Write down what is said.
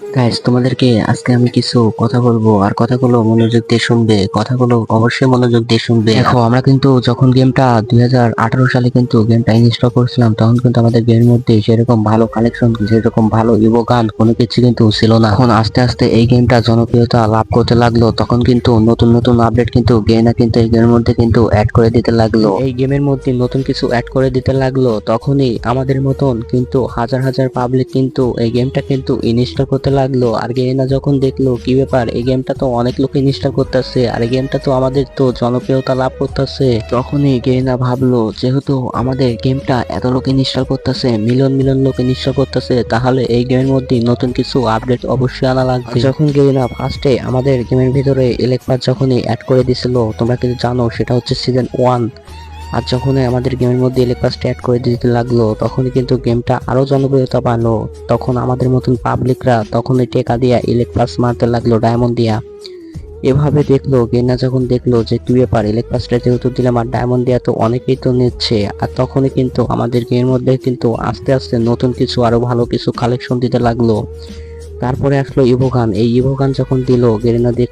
Guys তোমাদেরকে আজকে আমি কিছু কথা বলব, আর কথাগুলো মনোযোগ দিয়ে শুনবে, কথাগুলো অবশ্যই মনোযোগ দিয়ে শুনবে। দেখো, আমরা কিন্তু যখন গেমটা দুই সালে কিন্তু গেমটা ইনস্টল করছিলাম, তখন কিন্তু আমাদের গেমের মধ্যে সেরকম ভালো কালেকশন সেরকম ভালো ইভো গান কোনো কিছু কিন্তু ছিল না। এখন আস্তে আস্তে এই গেমটা জনপ্রিয়তা লাভ করতে লাগল, তখন কিন্তু নতুন নতুন আপডেট কিন্তু গেমটা কিন্তু এই গেমের মধ্যে কিন্তু অ্যাড করে দিতে লাগল। এই গেমের মধ্যে নতুন কিছু অ্যাড করে দিতে লাগল, তখনই আমাদের মতন কিন্তু হাজার হাজার পাবলিক কিন্তু এই গেমটা কিন্তু ইনস্টল করতে লাগল। আর গেনা যখন দেখল, কি ব্যাপার, এই গেমটা তো অনেক লোক ইনস্টল করতেছে, আর এই গেমটা তো আমাদের তো জনপ্রিয়তা লাভ করতেছে। তখনই গেনা ভাবলো, যেহেতু আমাদের গেমটা এত লোক ইনস্টল করতেছে, মিলিয়ন মিলিয়ন লোক ইনস্টল করতেছে, তাহলে এই গেমের মধ্যে নতুন কিছু আপডেট অবশ্যই আনা লাগবে। যখন গেনা ফার্স্টে আমাদের গেমের ভিতরে ইলেকট্রাস যখনই অ্যাড করে দিছিল, তোমরা কিন্তু জানো, সেটা হচ্ছে সিজন ওয়ান আর যখনই আমাদের গেমের মধ্যে ইলেকট্রাসটা অ্যাড করে দিতে লাগল, তখনই কিন্তু গেমটা আরও জনপ্রিয়তা পালো তখন আমাদের মতন পাবলিকরা তখনই টেকা দিয়া ইলেকট্রাস মারতে লাগল ডায়মন্ড দিয়া। এভাবে দেখল গেনা যখন দেখল যে কি ব্যাপার ইলেকট্রাসটা যেহেতু দিলাম আর ডায়মন্ড দিয়া তো অনেকেই তো নিচ্ছে। আর তখনই কিন্তু আমাদের গেমের মধ্যে কিন্তু আস্তে আস্তে নতুন কিছু আরও ভালো কিছু কালেকশন দিতে লাগল। তারপরে আসলো ইভোগান। এই ইভোগান যখন দিল, গেরিনা দেখ